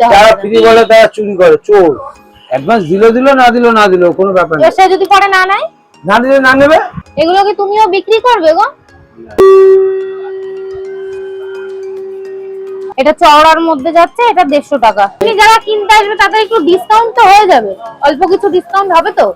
দিতে যারা হবে ফ্রি বলে তারা চুরি করে চোর। অ্যাডভান্স দিল দিল না দিল না দিল কোনো ব্যাপার নেই। সে যদি পরে না নেয়? না দিলে না নেবে? এগুলো কি তুমিও বিক্রি করবে গো? এটা চওড়ার মধ্যে যাচ্ছে এটা দেড়শো টাকা। তুমি যারা কিনতে আসবে তাদের একটু ডিসকাউন্ট তো হয়ে যাবে। অল্প কিছু ডিসকাউন্ট হবে তো।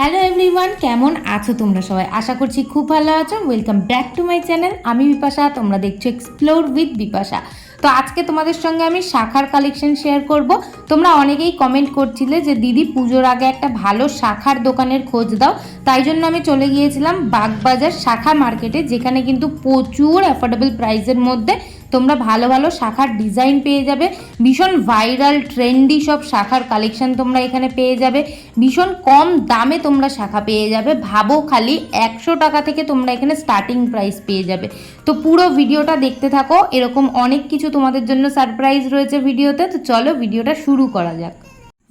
হ্যালো এভরিওয়ান কেমন আছো তোমরা সবাই? আশা করছি খুব ভালো আছো। Welcome back to my channel আমি বিপাশা তোমরা দেখছ এক্সপ্লোর উইথ বিপাশা। তো আজকে তোমাদের সঙ্গে আমি শাখার কালেকশন শেয়ার করব। তোমরা অনেকেই কমেন্ট করছিলে যে, দিদি, পুজোর আগে একটা ভালো শাখার দোকানের খোঁজ দাও। তাই জন্য আমি চলে গিয়েছিলাম বাগবাজার শাখা মার্কেটে যেখানে কিন্তু প্রচুর অ্যাফোর্ডেবল প্রাইসের মধ্যে তোমরা ভালো ভালো শাখার ডিজাইন পেয়ে যাবে। ভীষণ ভাইরাল ট্রেন্ডি সব শাখার কালেকশন তোমরা এখানে পেয়ে যাবে। ভীষণ কম দামে তোমরা শাখা পেয়ে যাবে। ভাবো খালি একশো টাকা থেকে তোমরা এখানে স্টার্টিং প্রাইস পেয়ে যাবে। তো পুরো ভিডিওটা দেখতে থাকো। এরকম অনেক কিছু তোমাদের জন্য সারপ্রাইজ রয়েছে ভিডিওতে। তো চলো ভিডিওটা শুরু করা যাক।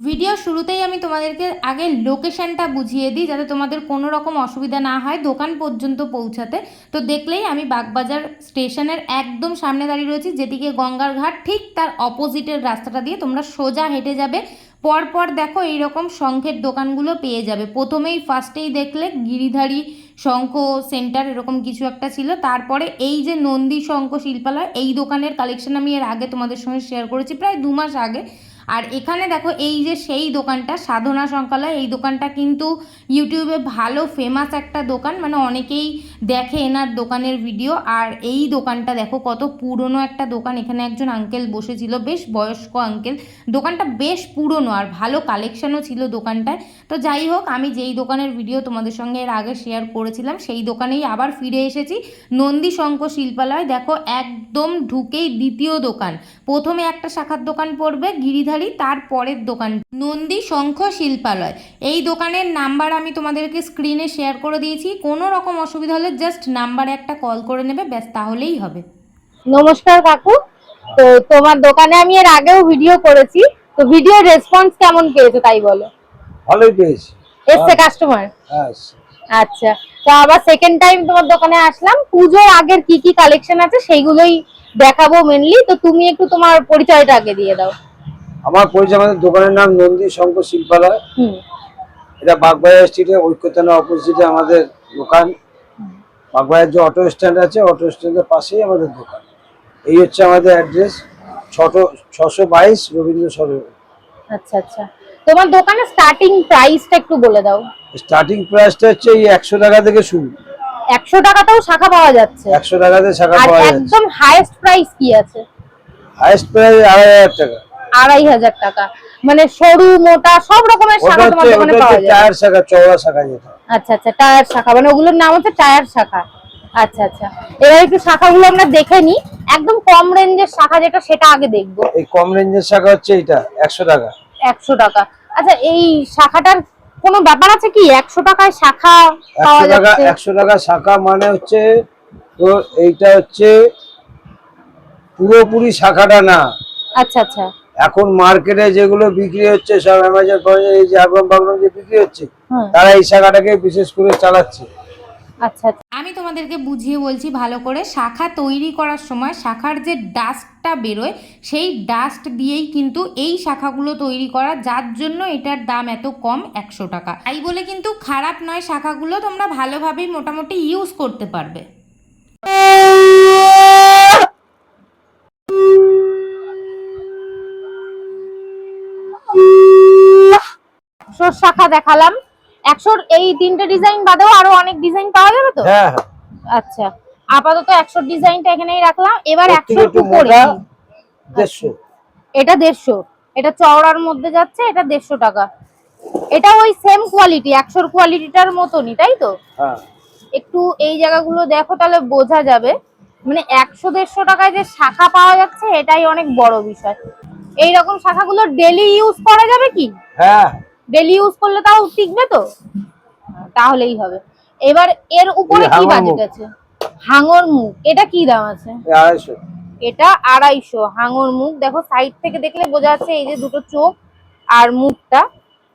ভিডিও শুরুতেই আমি তোমাদেরকে আগে লোকেশনটা বুঝিয়ে দিই, যাতে তোমাদের কোনো রকম অসুবিধা না হয় দোকান পর্যন্ত পৌঁছাতে। তো দেখলেই আমি বাগবাজার স্টেশনের একদম সামনে দাঁড়িয়ে রয়েছি, যেদিকে গঙ্গার ঘাট, ঠিক তার অপোজিটের রাস্তাটা দিয়ে তোমরা সোজা হেঁটে যাবে। পরপর দেখো এইরকম শঙ্খের দোকানগুলো পেয়ে যাবে। প্রথমেই ফার্স্টেই দেখলে গিরিধারী শঙ্খ সেন্টার এরকম কিছু একটা ছিল। তারপরে এই যে নন্দী শঙ্খ শিল্পালয়, এই দোকানের কালেকশন আমি এর আগে তোমাদের সঙ্গে শেয়ার করেছি, প্রায় দু মাস আগে। আর এখানে দেখো, এই যে সেই দোকানটা, সাধনা সংকালয় এই দোকানটা কিন্তু ইউটিউবে ভালো ফেমাস একটা দোকান। মানে অনেকেই দেখে এনার দোকানের ভিডিও আর এই দোকানটা দেখো, কত পুরনো একটা দোকান। এখানে একজন আঙ্কেল বসেছিল, বেশ বয়স্ক আঙ্কেল দোকানটা বেশ পুরনো আর ভালো কালেকশনও ছিল দোকানটায়। তো যাই হোক, আমি যেই দোকানের ভিডিও তোমাদের সঙ্গে এর আগে শেয়ার করেছিলাম, সেই দোকানেই আবার ফিরে এসেছি। নন্দী শঙ্খ শিল্পালয়, দেখো, একদম ঢুকেই দ্বিতীয় দোকান। প্রথমে একটা শাখার দোকান পড়বে গিরিধারী তার পরের দোকান নন্দী শঙ্খ শিল্পালয়। এই দোকানের নাম্বার আমি তোমাদেরকে স্ক্রিনে শেয়ার করে দিয়েছি। কোনো রকম অসুবিধা হলে জাস্ট নাম্বারে একটা কল করে নেবে ব্যাস তাহলেই হবে। নমস্কার কাকু। তো তোমার দোকানে আমি এর আগেও ভিডিও করেছি। তো ভিডিও রেসপন্স কেমন পেয়েছ তাই বলো? ভালোই পেয়েছি। এসছে কাস্টমার হ্যাঁ আচ্ছা। তো আবার সেকেন্ড টাইম তোমার দোকানে আসলাম। পুজোর আগের কি কি কালেকশন আছে সেইগুলোই দেখাবো মেনলি তো তুমি একটু তোমার পরিচয়টা আগে দিয়ে দাও। আমার পরিচয় আমাদের দোকানের নাম নন্দী শঙ্খ শিল্পালয়। এটা বাগবাজার স্ট্রিটে ঐক্যতানা অপোজিটে আমাদের দোকান। বাগবাজার যে অটো স্ট্যান্ড আছে অটো স্ট্যান্ডের পাশেই আমাদের দোকান। এই হচ্ছে আমাদের অ্যাড্রেস ছটো ছশো বাইশ রবীন্দ্র সরোবর আচ্ছা আচ্ছা। তোমার দোকানে স্টার্টিং প্রাইসটা একটু বলে দাও। স্টার্টিং প্রাইসটা হচ্ছে এই একশো টাকা থেকে শুরু। একশো টাকাতেও শাখা পাওয়া যাচ্ছে। একশো টাকাতে শাখা পাওয়া যাচ্ছে। একদম হাইয়েস্ট প্রাইস কি আছে? হাইস্ট প্রাইস আড়াই হাজার টাকা। আড়াই হাজার টাকা। মানে সরু মোটা সব রকমের শাখা তোমার দোকানে পাওয়া যায়। চার শাখা চওড়া শাখা যেটা। আচ্ছা আচ্ছা টায়ার শাখা। মানে ওগুলোর নাম হচ্ছে টায়ার শাখা। আচ্ছা আচ্ছা। এবার একটু শাখাগুলো আমরা দেখে নিই। একদম কম রেঞ্জের শাখা যেটা সেটা আগে দেখব। এই কম রেঞ্জের শাখা হচ্ছে এইটা একশো টাকা। একশো টাকা। আচ্ছা এই শাখাটার কোনো ব্যাপার আছে কি? একশো টাকায় শাখা পাওয়া যাচ্ছে? একশো টাকা শাখা মানে হচ্ছে তো এইটা হচ্ছে পুরোপুরি শাখাটা না। আচ্ছা আচ্ছা। এখন মার্কেটে যেগুলো বিক্রি হচ্ছে সব অ্যামাজন ফামাজন এই যে অ্যালবাম বাগবাম যে বিক্রি হচ্ছে তারা এই শাখাটাকে বিশেষ করে চালাচ্ছে। আচ্ছা আচ্ছা। আমি তোমাদেরকে বুঝিয়ে বলছি ভালো করে শাখা তৈরি করার সময় শাখার যে ডাস্টটা বেরোয় সেই ডাস্ট দিয়েই কিন্তু এই শাখাগুলো তৈরি করা যার জন্য এটার দাম এত কম একশো টাকা। তাই বলে কিন্তু খারাপ নয় শাখাগুলো তোমরা ভালোভাবেই মোটামুটি ইউজ করতে পারবে। একশোর শাখা দেখালাম। একশোর এই তিনটে ডিজাইন বাদেও আরও অনেক ডিজাইন পাওয়া যাবে তো? হ্যাঁ হ্যাঁ। আচ্ছা আপাতত একশোর ডিজাইনটা এখানেই রাখলাম। এবার একশোর উপরে দেড়শো। এটা দেড়শো। এটা চওড়ার মধ্যে যাচ্ছে এটা দেড়শো টাকা। এটা ওই সেম কোয়ালিটি একশোর কোয়ালিটিটার মতনই তাই তো? হ্যাঁ। একটু এই জায়গাগুলো দেখো তাহলে বোঝা যাবে। মানে একশো দেড়শো টাকায় যে শাখা পাওয়া যাচ্ছে এটাই অনেক বড় বিষয়। এই রকম শাখাগুলো ডেলি ইউজ করা যাবে কি? হ্যাঁ। ডেলি ইউজ করলে তাও টিকবে তো? তাহলেই হবে। এবার এর উপরে কি বাজেট আছে? হাঙর মুখ। এটা কি দাম আছে? আড়াইশো। এটা আড়াইশো। হাঙর মুখ। দেখো সাইড থেকে দেখলে বোঝা যাচ্ছে এই যে দুটো চোখ আর মুখটা।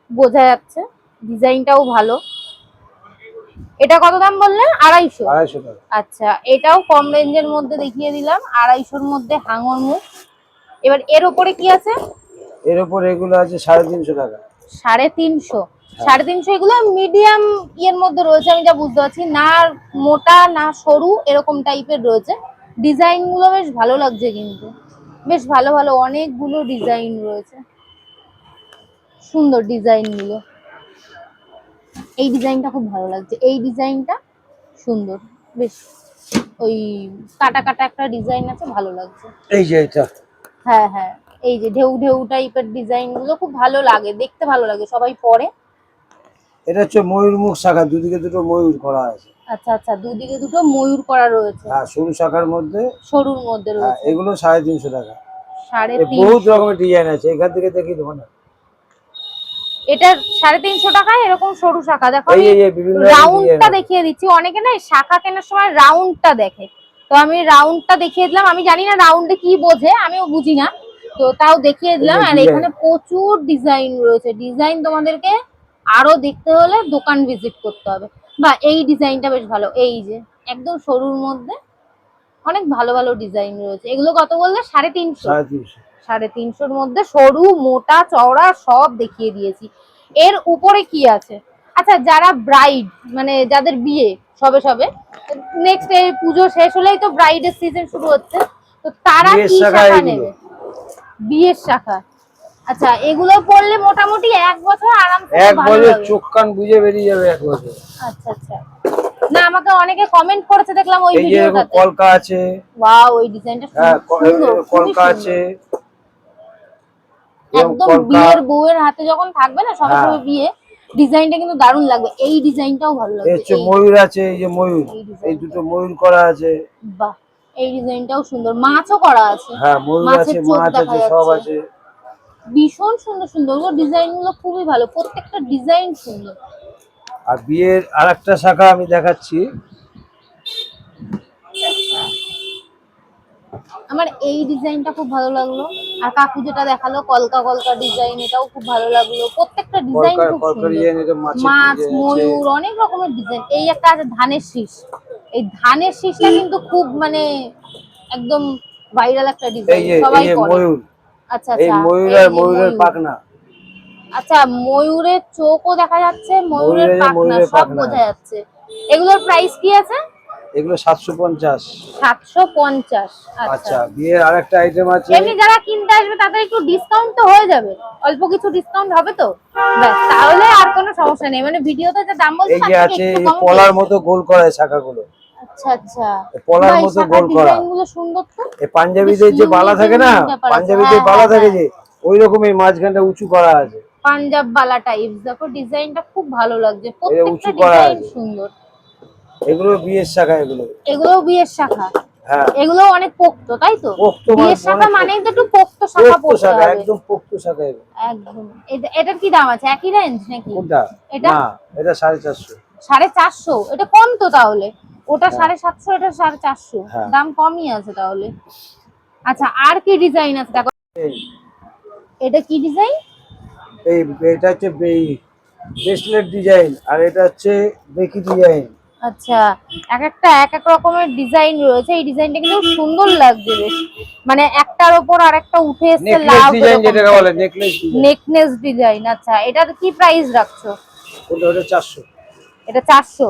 বোঝা যাচ্ছে। ডিজাইনটাও ভালো। এটা কত দাম বললেন আড়াইশো। আচ্ছা এটাও কম রেঞ্জের মধ্যে দেখিয়ে দিলাম। আড়াইশোর মধ্যে হাঙর মুখ। এবার এর উপরে কি আছে? এর উপর এগুলো আছে সাড়ে তিনশো টাকা। সাড়ে তিনশো। সাড়ে তিনশো এগুলো মিডিয়াম ইয়ের মধ্যে রয়েছে আমি যা বুঝতে পারছি। না মোটা না সরু এরকম টাইপের রয়েছে। ডিজাইনগুলো বেশ ভালো লাগছে কিন্তু। বেশ ভালো ভালো অনেকগুলো ডিজাইন রয়েছে। সুন্দর ডিজাইনগুলো। এই ডিজাইনটা খুব ভালো লাগছে। এই ডিজাইনটা সুন্দর। বেশ ওই কাটা কাটা একটা ডিজাইন আছে ভালো লাগছে। এই যে এটা। হ্যাঁ হ্যাঁ। এই যে ঢেউ ঢেউ টাইপের ডিজাইনগুলো খুব ভালো লাগে দেখতে ভালো লাগে সবাই পরে। এটা হচ্ছে ময়ূর মুখ শাখা দুদিকে দুটো ময়ূর করা আছে। আচ্ছা আচ্ছা দুদিকে দুটো ময়ূর করা রয়েছে। হ্যাঁ সরু শাখার মধ্যে। সরুর মধ্যে হ্যাঁ, রয়েছে। এগুলো সাড়ে তিনশো টাকা। সাড়ে বহুত রকমের ডিজাইন আছে এখান থেকে দেখি দেবো না এটা সাড়ে তিনশো টাকায় এরকম সরু শাখা। দেখো এই আমি রাউন্ডটা দেখিয়ে দিচ্ছি। অনেকে না শাখা কেনার সময় রাউন্ডটা দেখে। তো আমি রাউন্ডটা দেখিয়ে দিলাম। আমি জানি না রাউন্ডে কি বোঝে আমিও বুঝি না। তো তাও দেখিয়ে দিলাম। আর এখানে প্রচুর ডিজাইন রয়েছে। ডিজাইন তোমাদেরকে আরও দেখতে হলে দোকান ভিজিট করতে হবে। বা এই ডিজাইনটা বেশ ভালো। এই যে একদম সরুর মধ্যে অনেক ভালো ভালো ডিজাইন রয়েছে। এগুলো কত বললে? সাড়ে তিনশো। সাড়ে তিনশোর মধ্যে সরু মোটা চওড়া সব দেখিয়ে দিয়েছি। এর উপরে কি আছে? আচ্ছা যারা ব্রাইড মানে যাদের বিয়ে সবে সবে নেক্সট এই পুজো শেষ হলেই তো ব্রাইডের সিজন শুরু হচ্ছে। তো তারা কি শাখা নেবে? বিয়ের শাখা। আচ্ছা এগুলো পড়লে মোটামুটি এক বছর আরামসে এক বছর চোখ কান বুঝে বেরিয়ে যাবে এক বছর। আচ্ছা আচ্ছা। না আমাকে অনেকে কমেন্ট করেছে দেখলাম ওই যে ভিডিওটাতে। কলকা আছে। ওয়াও ওই ডিজাইনটা হ্যাঁ সুন্দর কলকা আছে। একদম বিয়ের বউয়ের হাতে যখন থাকবে না সবে হ্যাঁ। সবে বিয়ে ডিজাইনটা কিন্তু দারুণ লাগবে। এই ডিজাইনটাও ভালো লাগবে। এই- ময়ূর আছে এই যে ময়ূর। এই দুটো ময়ূর করা আছে। বাহ এই ডিজাইনটাও সুন্দর। মাছও করা আছে। হ্যাঁ ময়ূর আছে মাছ আছে সব আছে। ভীষণ সুন্দর সুন্দর। ডিজাইনগুলো খুবই ভালো। প্রত্যেকটা ডিজাইন সুন্দর। আর বিয়ের আর একটা শাখা আমি দেখাচ্ছি। আমার এই ডিজাইনটা খুব ভালো লাগল। আর কাকু যেটা দেখাল কলকা কলকা ডিজাইন এটাও খুব ভালো লাগল। প্রত্যেকটা ডিজাইন খুব সুন্দর। মাছ ময়ূর অনেক রকমের ডিজাইন। এই একটা আছে ধানের শীষ। এই ধানের শীষটা কিন্তু খুব মানে একদম ভাইরাল একটা ডিজাইন সবাই যে ময়ূর। আচ্ছা এই আচ্ছা ময়ূর আর ময়ূরের পাখনা। আচ্ছা ময়ূরের চোখও দেখা যাচ্ছে ময়ূরের ময়ূরের- পাখনা সব বোঝা যাচ্ছে। এগুলোর প্রাইস কি আছে? এগুলো সাতশো পঞ্চাশ। সাতশো পঞ্চাশ আচ্ছা। আচ্ছা বিয়ের আর একটা আইটেম আছে। এমনি যারা কিনতে আসবে তাদের একটু ডিসকাউন্ট তো হয়ে যাবে। অল্প কিছু ডিসকাউন্ট হবে তো। ব্যাস তাহলে আর কোনো সমস্যা নেই। মানে ভিডিওতে যে দাম বলছে এই তার থেকে আছে একটু পলার মতো গোল করা শাখাগুলো। আচ্ছা আচ্ছা। পলার মতো গোল করা। ডিজাইনগুলো সুন্দর তো। এই পাঞ্জাবিদের যে বালা থাকে না পাঞ্জাবিদের হ্যাঁ, বালা হ্যাঁ, থাকে হ্যাঁ। যে ওই রকম এই মাঝখানটা উঁচু করা আছে। পাঞ্জাব বালা টাইপস দেখো ডিজাইনটা খুব ভালো লাগছে। উঁচু প্রত্যেকটা করা ডিজাইন আছে। সুন্দর। এগুলো বিয়ের শাখা এগুলো। এগুলো বিয়ের শাখা। হ্যাঁ। এগুলো অনেক পোক্ত তাই তো? পোক্ত মানে বিয়ের শাখা তো একটু পোক্ত। শাখা পোক্ত শাখা একদম পোক্ত শাখা একদম। এটা- এটার কি দাম আছে? একই রেঞ্জ নাকি? কোনটা? এটা? না এটা সাড়ে চারশো। সাড়ে চারশো? এটা কম তো তাহলে। ওটা সাড়ে সাতশো এটা সাড়ে চারশো। হ্যাঁ। দাম কমই আছে তাহলে। আচ্ছা আর কি ডিজাইন আছে? দেখো। এটা কি ডিজাইন এই এটা হচ্ছে ব্রেসলেট ডিজাইন আর এটা হচ্ছে বেকি ডিজাইন আচ্ছা এক একটা এক এক রকমের ডিজাইন রয়েছে। এই ডিজাইনটা কিন্তু সুন্দর লাগছে বেশ। মানে একটার ওপর আর একটা উঠে এসছে লাভ ডিজাইন যেটাকে বলে নেকলেস নেকনেস ডিজাইন আচ্ছা। এটার কি প্রাইস রাখছো? ওটা চারশো। এটা চারশো?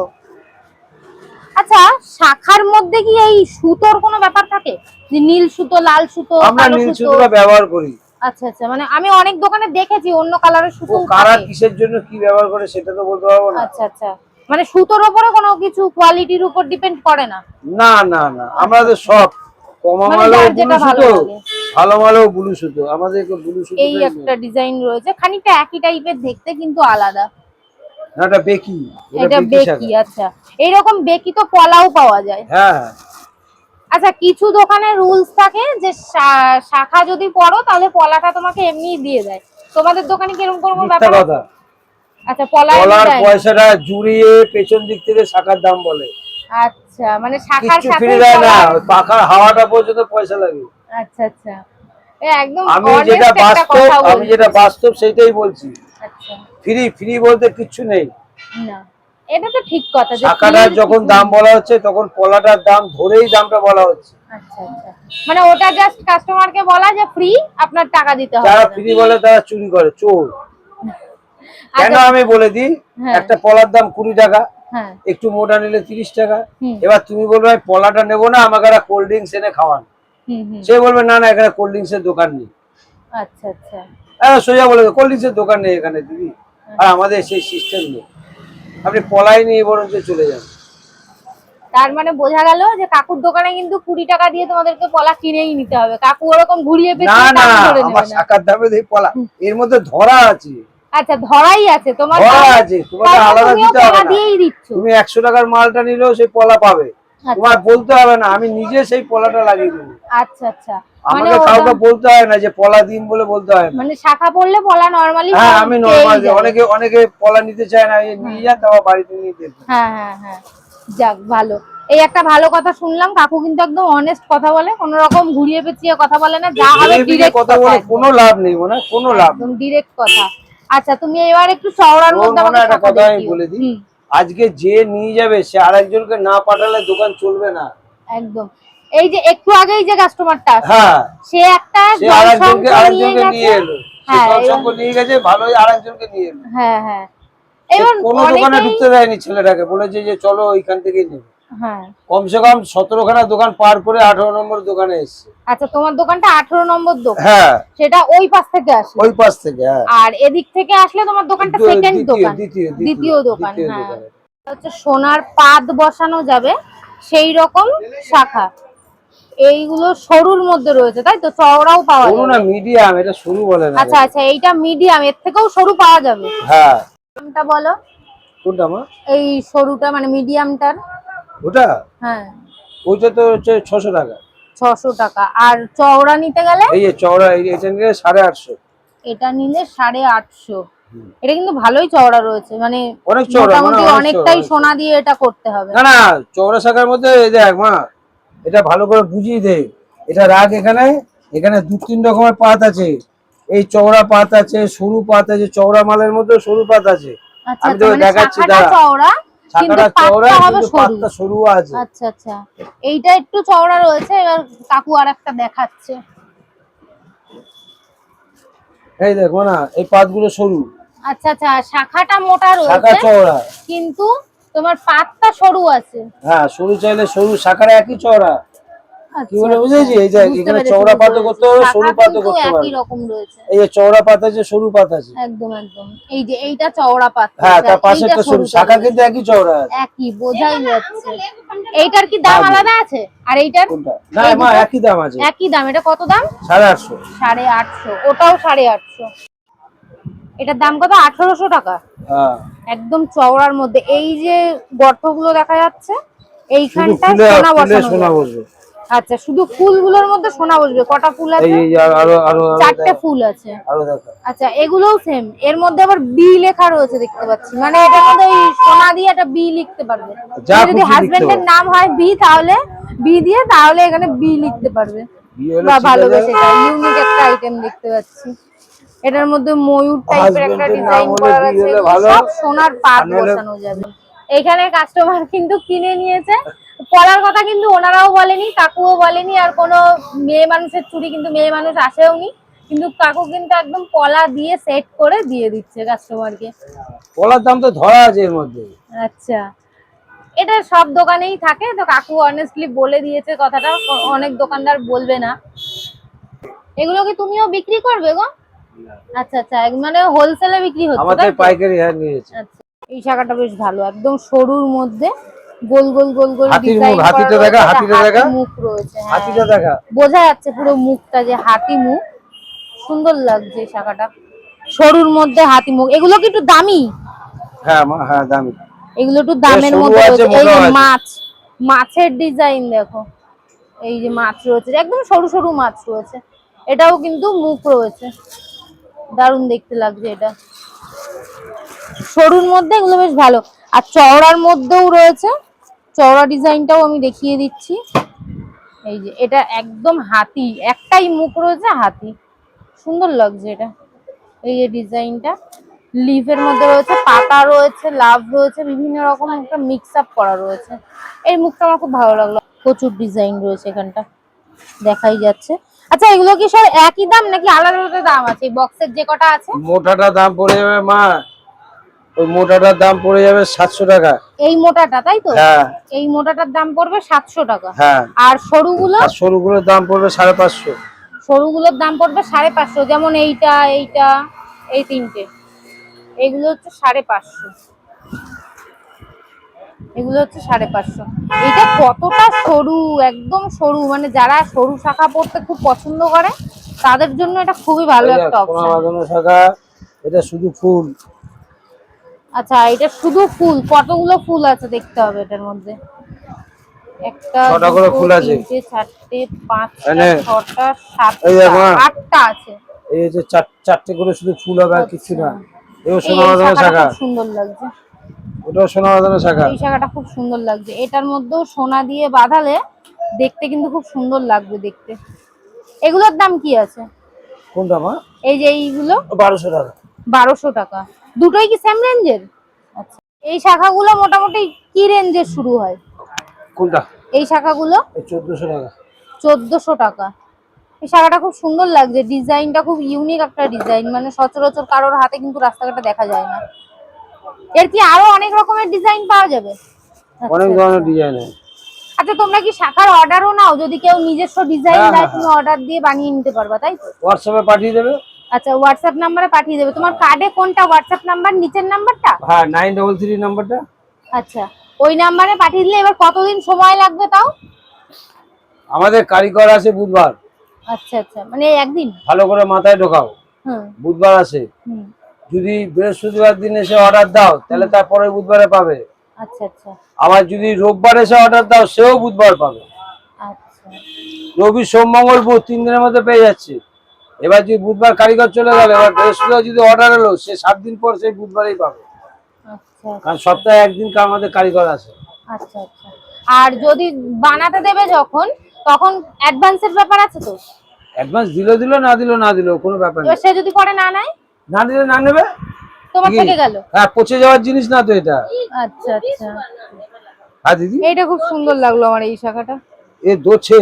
আচ্ছা শাখার মধ্যে কি এই সুতোর কোনো ব্যাপার থাকে? যে নীল সুতো লাল সুতো আমরা নীল সুতো? সুতোটা ব্যবহার করি। আচ্ছা আচ্ছা। মানে আমি অনেক দোকানে দেখেছি অন্য কালারের সুতো কারা কিসের জন্য কি ব্যবহার করে সেটা তো বলতে পারব না। আচ্ছা আচ্ছা। মানে সুতোর উপরে কোনো কিছু কোয়ালিটির উপর ডিপেন্ড করে না। না না না। আমাদের সব। কমা মানে ব্লু যেটা ভালো ভালো ব্লু সুতো। আমাদের ব্লু সুতো এই একটা ডিজাইন রয়েছে। খানিকটা একই টাইপের দেখতে কিন্তু আলাদা। এটা বেকি। এটা বেকি আচ্ছা। বেকি তো পলাও পাওয়া যায়। হ্যাঁ হ্যাঁ। আচ্ছা কিছু দোকানে রুলস থাকে যে শাখা যদি পড়ো তাহলে পলাটা তোমাকে এমনি দিয়ে দেয়। তোমাদের দোকানে কীরকম কোনো ব্যাপার আচ্ছা পলা এমনি কলার দেয় না? পয়সাটা জুড়িয়ে পেছন দিক থেকে শাখার দাম বলে। আচ্ছা মানে শাখার সাথে ফিরে না। পাখার হাওয়াটা পর্যন্ত পয়সা লাগে। আচ্ছা আচ্ছা। একদম আমি যেটা বাস্তব আমি যেটা বাস্তব সেটাই বলছি। আচ্ছা। ফ্রি ফ্রি বলতে কিচ্ছু নেই। না। এটা তো ঠিক কথা শাখাটার যখন দাম বলা হচ্ছে তখন পলাটার দাম ধরেই দামটা বলা হচ্ছে। আচ্ছা আচ্ছা। মানে ওটা জাস্ট কাস্টমারকে বলা যে ফ্রি আপনার টাকা দিতে হবে যারা ফ্রি বলে তারা চুরি করে চোর। কেন আচ্ছা, আমি বলে দিই? হ্যাঁ। একটা পলার দাম কুড়ি টাকা হ্যাঁ। একটু মোটা নিলে তিরিশ টাকা। এবার তুমি বলবে "আমি পলাটা নেব না আমাকে একটা কোল্ড ড্রিঙ্কস এনে খাওয়ান। সে বলবে না না এখানে কোল্ড ড্রিঙ্কস এর দোকান নেই। আচ্ছা আচ্ছা। হ্যাঁ সোজা বলে কোল্ড ড্রিঙ্কস এর দোকান নেই এখানে দিদি। আর আমাদের সেই সিস্টেম নেই। আপনি পলাই নিয়ে বরঞ্চ চলে যান। তার মানে বোঝা গেল যে কাকুর দোকানে কিন্তু কুড়ি টাকা দিয়ে তোমাদেরকে পলা কিনেই নিতে হবে। কাকু ওরকম ঘুরিয়ে পেয়ে না না আমার শাখার দামে পলা। এর মধ্যে ধরা আছে। আচ্ছা ধরাই আছে তোমার আছে তোমাকে আলাদা দিতে হবে না তুমি একশো টাকার মালটা নিলেও সেই পলা পাবে। আচ্ছা। তোমার বলতে হবে না আমি নিজে সেই পলাটা লাগিয়ে দেবো। আচ্ছা আচ্ছা। মানে আমাকে কাউকে বলতে হয় না যে পলা দিন বলে বলতে হয় না। মানে শাখা পড়লে পলা নরমালি হ্যাঁ আমি নর্মাল অনেকে অনেকে পলা নিতে চায় না নিয়ে যান তারপর বাড়িতে নিয়ে হ্যাঁ হ্যাঁ হ্যাঁ। যাক ভালো। এই একটা ভালো কথা শুনলাম কাকু কিন্তু একদম অনেস্ট কথা বলে কোনো রকম ঘুরিয়ে পেঁচিয়ে কথা বলে না যা হবে ডিরেক্ট কথা বলে কোনো লাভ নেই মানে কোনো লাভ একদম ডিরেক্ট কথা। আচ্ছা তুমি এবার একটু চওড়ার মধ্যে আমাকে একটা কথা আমি বলে দিই। আজকে যে নিয়ে যাবে সে আরেকজনকে না পাঠালে দোকান চলবে না। একদম। এই যে একটু আগেই যে কাস্টমারটা হ্যাঁ। সে একটা সে আরেকজনকে নিয়ে আরেকজনকে নিয়ে এলো। হ্যাঁ, নিয়ে গেছে ভালোই আরেকজনকে নিয়ে এলো। হ্যাঁ হ্যাঁ। এবার কোনো দোকানে ঢুকতে দেয়নি ছেলেটাকে বলেছে যে চলো ওইখান থেকে নেবে। হ্যাঁ। কমসে কম সতেরোখানা দোকান পার করে আঠারো নম্বর দোকানে এসছে। আচ্ছা তোমার দোকানটা আঠারো নম্বর দোকান? হ্যাঁ। সেটা ওই পাশ থেকে আসে ওই পাশ থেকে হ্যাঁ। আর এদিক থেকে আসলে তোমার দোকানটা সেকেন্ড দোকান? দ্বিতীয় দোকান হ্যাঁ। হচ্ছে সোনার পাত বসানো যাবে সেই রকম শাখা। এইগুলো সরুর মধ্যে রয়েছে তাই তো? চওড়াও পাওয়া যাবে না মিডিয়াম এটা সরু বলে না। আচ্ছা আচ্ছা এইটা মিডিয়াম এর থেকেও সরু পাওয়া যাবে। হ্যাঁ। দামটা বলো। কোনটা মা? এই সরুটা মানে মিডিয়ামটার ওটা? হ্যাঁ। ওইটা তো হচ্ছে ছশো টাকা। ছশো টাকা। আর চওড়া নিতে গেলে? এই যে চওড়া এটা নিলে সাড়ে আটশো। এটা নিলে সাড়ে আটশো। এটা কিন্তু ভালোই চওড়া রয়েছে। মানে অনেক চওড়া মানে মোটামুটি অনেকটাই সোনা দিয়ে এটা করতে হবে। না না শাখার মধ্যে এই দেখ মা এটা ভালো করে বুঝিয়ে দে। এটা রাখ এখানে। এখানে দু তিন রকমের পাত আছে। এই চওড়া পাত আছে সরু পাত আছে চওড়া মালের মধ্যে সরু পাত আছে। আচ্ছা আমি তোকে মানে দেখাচ্ছি, দাঁড়া। কিন্তু হবে সরু। আছে। আচ্ছা আচ্ছা। এইটা একটু চওড়া রয়েছে এবার কাকু আর একটা দেখাচ্ছে। এই দেখো না এই পাতগুলো সরু। আচ্ছা আচ্ছা শাখাটা মোটা শাখা রয়েছে চওড়া। কিন্তু তোমার পাতটা সরু আছে। হ্যাঁ সরু চাইলে সরু শাখাটা একই চওড়া। কি বলে। বুঝেছি? এই যে এখানে চওড়া বুঝতে করতে পারবে, সরু শাখা পাতও কিন্তু একই রকম রয়েছে। এই যে চওড়া পাত আছে সরু পাত আছে। একদম একদম। এই যে এইটা চওড়া পাত হ্যাঁ তার পাশে এইটা সরু সরু শাখা কিন্তু একই চওড়া আছে। একই বোঝাই যাচ্ছে। এইটার কি দাম আলাদা আছে? আর এইটার? না মা একই দাম আছে। একই দাম। এটা কত দাম? ওটাও সাড়ে আটশো। এটার দাম কত? আঠারোশো টাকা। হ্যাঁ। একদম চওড়ার মধ্যে। এই যে গর্তগুলো দেখা যাচ্ছে এইখানটা সোনা বসানো সোনা যাবে। বসবে। আচ্ছা শুধু ফুলগুলোর মধ্যে সোনা বসবে কটা ফুল আছে? এই আরও আরও চারটে ফুল আছে। আরও দেখো। আচ্ছা এগুলোও সেম এর মধ্যে আবার বি লেখা রয়েছে দেখতে পাচ্ছি। মানে এটার মধ্যে এই সোনা দিয়ে একটা বি লিখতে পারবে। যদি হাজবেন্ডের নাম হয় বি তাহলে বি দিয়ে তাহলে এখানে বি লিখতে পারবে। বা ভালো বেশ এটা ইউনিক একটা আইটেম দেখতে পাচ্ছি। এটার মধ্যে ময়ূর টাইপের একটা ডিজাইন করা আছে। সব সোনার পাত বসানো যাবে। এখানে কাস্টমার কিন্তু কিনে নিয়েছে। পলার কথা কিন্তু ওনারাও বলেনি কাকুও বলেনি আর কোনো মেয়ে মানুষের চুড়ি কিন্তু মেয়ে মানুষ আসেও নি। কিন্তু কাকু কিন্তু একদম কলা দিয়ে সেট করে দিয়ে দিচ্ছে কাস্টমারকে কলার দাম তো ধরা আছে এর মধ্যে। আচ্ছা। এটা সব দোকানেই থাকে তো কাকু অনেস্টলি বলে দিয়েছে কথাটা অনেক দোকানদার বলবে না। এগুলো কি তুমিও বিক্রি করবে গো? আচ্ছা আচ্ছা মানে হোলসেলে বিক্রি হচ্ছে আমাদের পাইকারি হ্যাঁ নিয়েছে আচ্ছা এই শাখাটা বেশ ভালো একদম সরুর মধ্যে। গোল গোল গোল গোল হাতির মুখ, হাতিটা দেখা, হাতিটা দেখা। মুখ রয়েছে হ্যাঁ। হাতিটা দেখা? বোঝা যাচ্ছে পুরো মুখটা যে হাতি মুখ। সুন্দর লাগছে শাখাটা। সরুর মধ্যে হাতি মুখ। এগুলো কি একটু দামি? হ্যাঁ হ্যাঁ দামি। এগুলো একটু দামের মধ্যে রয়েছে। এই। মাছ মাছের ডিজাইন দেখো। এই যে মাছ রয়েছে একদম সরু সরু মাছ রয়েছে। এটাও কিন্তু মুখ রয়েছে। দারুণ দেখতে লাগছে এটা। সরুর মধ্যে এগুলো বেশ ভালো। আর চওড়ার মধ্যেও রয়েছে। চওড়া ডিজাইনটাও আমি দেখিয়ে দিচ্ছি। এই যে, এটা একদম হাতি, একটাই মুখ রয়েছে হাতি। সুন্দর লাগছে এটা। এই যে ডিজাইনটা লিভের মধ্যে রয়েছে, পাতা রয়েছে, লাভ রয়েছে, বিভিন্ন রকম একটা মিক্স আপ করা রয়েছে। এই মুখটা আমার খুব ভালো লাগল। প্রচুর ডিজাইন রয়েছে এখানটা, দেখাই যাচ্ছে। আচ্ছা এগুলো কি সব একই দাম নাকি আলাদা আলাদা দাম আছে? বক্সের যে কটা আছে? মোটাটার দাম পড়ে যাবে মা ওই মোটাটার দাম পড়ে যাবে সাতশো টাকা। এই মোটাটা তাই তো? হ্যাঁ। এই মোটাটার দাম পড়বে সাতশো টাকা। হ্যাঁ। আর সরুগুলো? সরুগুলোর দাম পড়বে সাড়ে পাঁচশো। সরুগুলোর দাম পড়বে সাড়ে পাঁচশো। যেমন এইটা এইটা এই তিনটে। এগুলো হচ্ছে সাড়ে পাঁচশো। এগুলো হচ্ছে সাড়ে পাঁচশো। এটা কতটা সরু একদম সরু। মানে যারা সরু শাখা পড়তে খুব পছন্দ করে তাদের জন্য এটা খুবই ভালো একটা অপশন শাখা এটা শুধু ফুল। আচ্ছা এটা শুধু ফুল কতগুলো ফুল আছে দেখতে হবে এটার মধ্যে? একটা ছটা করে ফুল আছে। তিনটে চারটে পাঁচটা এনে। ছটা সাতটা। আটটা আছে। এই যে চার- চারটে করে শুধু ফুল হবে আর কিছু না। এও এই সোনা বাঁধানো শাখাটা শাখা। খুব সুন্দর লাগছে। ওটাও সোনা বাঁধানো শাখা। এই শাখাটা খুব সুন্দর লাগছে। এটার মধ্যেও সোনা দিয়ে বাঁধালে দেখতে কিন্তু খুব সুন্দর লাগবে দেখতে। এগুলোর দাম কি আছে? কোনটা মা? এই যে এইগুলো? বারোশো টাকা। বারোশো টাকা। দুটোই কি সেম রেঞ্জের আচ্ছা। এই শাখাগুলো মোটামুটি কি রেঞ্জের শুরু হয়? কোনটা? এই শাখাগুলো? এই চোদ্দশো টাকা। চোদ্দশো টাকা। এই শাখাটা খুব সুন্দর লাগছে। ডিজাইনটা খুব ইউনিক একটা ডিজাইন। মানে সচরাচর কারোর হাতে কিন্তু রাস্তাঘাটে দেখা যায় না। এর কি আরও অনেক রকমের ডিজাইন পাওয়া যাবে? আচ্ছা, অনেক। ধরনের ডিজাইনের আচ্ছা তোমরা কি শাখার অর্ডারও নাও? যদি কেউ নিজস্ব ডিজাইন হ্যাঁ, দেয় তুমি অর্ডার দিয়ে বানিয়ে নিতে পারবা তাই তো? হোয়াটসঅ্যাপে পাঠিয়ে দেবে। আচ্ছা হোয়াটসঅ্যাপ নাম্বারে পাঠিয়ে দেবে। তোমার কার্ডে কোনটা? হোয়াটসঅ্যাপ নাম্বার নিচের নাম্বারটা হ্যাঁ নাইন ডবল থ্রি নাম্বারটা আচ্ছা ওই নাম্বারে পাঠিয়ে দিলে এবার কতদিন সময় লাগবে তাও? আমাদের কারিগর আছে বুধবার। আচ্ছা আচ্ছা মানে একদিন? ভালো করে মাথায় ঢোকাও। হুম। বুধবার আছে। হুম। যদি বৃহস্পতিবার দিন এসে অর্ডার দাও তাহলে তারপরে বুধবারে পাবে। আচ্ছা আচ্ছা। আবার যদি রোববার এসে অর্ডার দাও সেও বুধবার পাবে। আচ্ছা। রবি সোম মঙ্গল বুধ তিন দিনের মধ্যে পেয়ে যাচ্ছে। এবার যদি বুধবার কারিগর চলে গেল এবার বৃহস্পতিবার যদি অর্ডার এলো সে সাত দিন পর সেই বুধবারেই পাবে। আচ্ছা কারণ সপ্তাহে একদিন আমাদের কারিগর আছে আচ্ছা আচ্ছা। আর যদি বানাতে দেবে যখন তখন অ্যাডভান্সের ব্যাপার আছে তো? অ্যাডভান্স দিলো দিলো না দিলো না দিলো কোনো ব্যাপার না সে যদি পরে না নেয়? না দিলে না নেবে? তোমার থেকে গেল। হ্যাঁ পচে যাওয়ার জিনিস না তো এটা। আচ্ছা আচ্ছা। হ্যাঁ দিদি? এইটা খুব সুন্দর লাগল আমার এই শাখাটা। এ দোছে।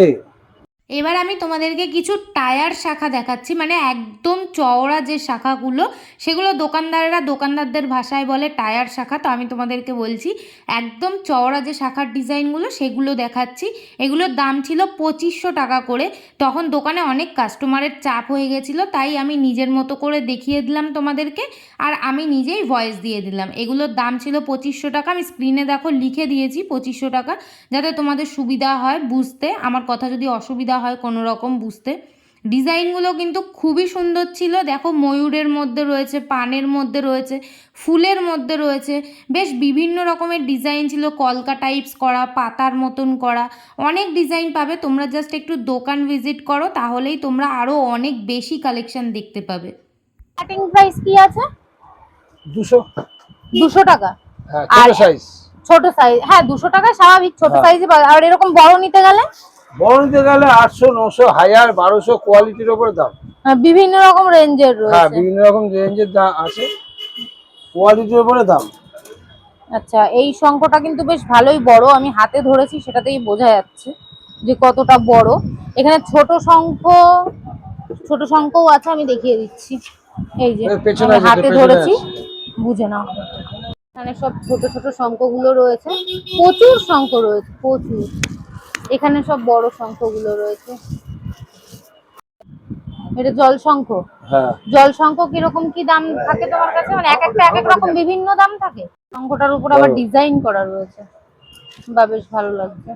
এবার আমি তোমাদেরকে কিছু টায়ার শাখা দেখাচ্ছি মানে একদম চওড়া যে শাখাগুলো, সেগুলো দোকানদাররা দোকানদারদের ভাষায় বলে টায়ার শাখা, তো আমি তোমাদেরকে বলছি, একদম চওড়া যে শাখার ডিজাইনগুলো, সেগুলো দেখাচ্ছি। এগুলোর দাম ছিল পঁচিশশো টাকা করে, তখন দোকানে অনেক কাস্টমারের চাপ হয়ে গেছিল, তাই আমি নিজের মতো করে দেখিয়ে দিলাম তোমাদেরকে, আর আমি নিজেই ভয়েস দিয়ে দিলাম। এগুলোর দাম ছিল পঁচিশশো টাকা, আমি স্ক্রিনে দেখো লিখে দিয়েছি পঁচিশশো টাকা, যাতে তোমাদের সুবিধা হয় বুঝতে। আমার কথা যদি অসুবিধা হয় কোনো রকম বুঝতে। ডিজাইনগুলো কিন্তু খুবই সুন্দর ছিল। দেখো ময়ূরের মধ্যে রয়েছে পানের মধ্যে রয়েছে ফুলের মধ্যে রয়েছে। বেশ বিভিন্ন রকমের ডিজাইন ছিল। কলকা টাইপস করা পাতার মতন করা। অনেক ডিজাইন পাবে। তোমরা জাস্ট একটু দোকান ভিজিট করো তাহলেই তোমরা আরও অনেক বেশি কালেকশন দেখতে পাবে। স্টার্টিং প্রাইস কি আছে? দুশো। দুশো টাকা? হ্যাঁ আর- ছোট সাইজ ছোট সাইজ হ্যাঁ দুশো টাকা স্বাভাবিক ছোট হ্যাঁ। সাইজে আর এরকম বড় নিতে গেলে? বড় নিতে গেলে আটশো নশো হাজার বারোশো কোয়ালিটির ওপরে দাম। হ্যাঁ, বিভিন্ন রকম রেঞ্জের হ্যাঁ বিভিন্ন রকম রেঞ্জের দাম আছে কোয়ালিটির ওপরে দাম। আচ্ছা এই শঙ্খটা কিন্তু বেশ ভালোই বড়। আমি হাতে ধরেছি সেটাতেই বোঝা যাচ্ছে যে কতটা বড়। এখানে ছোট শঙ্খ ছোট শঙ্খও আছে আমি দেখিয়ে দিচ্ছি। এই যে হাতে ধরেছি বুঝে নাও। এখানে সব ছোট ছোট শঙ্খগুলো রয়েছে। প্রচুর শঙ্খ রয়েছে প্রচুর। এখানে সব বড় শঙ্খগুলো রয়েছে। এটা জল শঙ্খ? হ্যাঁ। জল শঙ্খ কীরকম কি দাম থাকে তোমার কাছে? মানে এক একটা এক এক রকম বিভিন্ন দাম থাকে? শঙ্খটার উপর আবার ডিজাইন করা রয়েছে। বা বেশ ভালো লাগছে।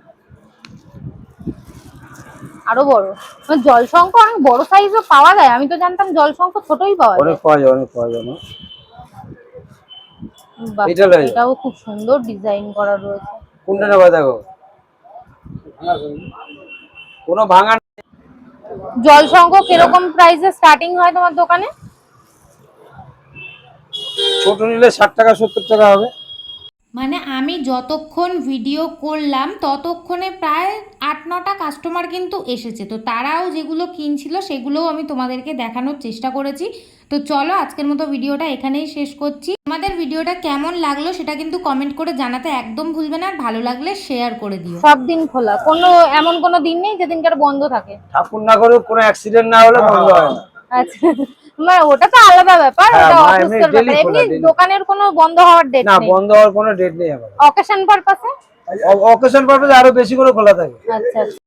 আরও বড়। মানে জল শঙ্খ অনেক বড় সাইজও পাওয়া যায়। আমি তো জানতাম জল শঙ্খ ছোটই পাওয়া যায়। অনেক পাওয়া যায় অনেক পাওয়া যায়। এটাও খুব সুন্দর ডিজাইন করা রয়েছে। কোনটা নেবা দেখো? কোনো ভাঙা জল শঙ্খ কীরকম প্রাইসে স্টার্টিং হয় তোমার দোকানে? ছোট নিলে ষাট টাকা সত্তর টাকা হবে। মানে আমি যতক্ষণ ভিডিও করলাম ততক্ষণে প্রায় আট নটা কাস্টমার কিন্তু এসেছে। তো তারাও যেগুলো কিনছিল সেগুলোও আমি তোমাদেরকে দেখানোর চেষ্টা করেছি। তো চলো আজকের মতো ভিডিওটা এখানেই শেষ করছি। ভিডিওটা কেমন লাগল সেটা কিন্তু কমেন্ট করে জানাতে একদম ভুলবে না আর ভালো লাগলে শেয়ার করে দিও। সব দিন খোলা কোনো এমন কোনো দিন নেই যেদিনকার বন্ধ থাকে। ঠাকুর না করুক কোনো অ্যাক্সিডেন্ট না হলে বন্ধ হয় না। আচ্ছা মানে ওটা তো আলাদা ব্যাপার হ্যাঁ, ওটা daily ব্যাপার। এমনি দোকানের কোনো বন্ধ হওয়ার ডেট নেই। না বন্ধ হওয়ার কোনো ডেট নেই আমার। অকেশন পারপাসে অকেশন পারপাসে আরও বেশি করে খোলা থাকে। আচ্ছা আচ্ছা।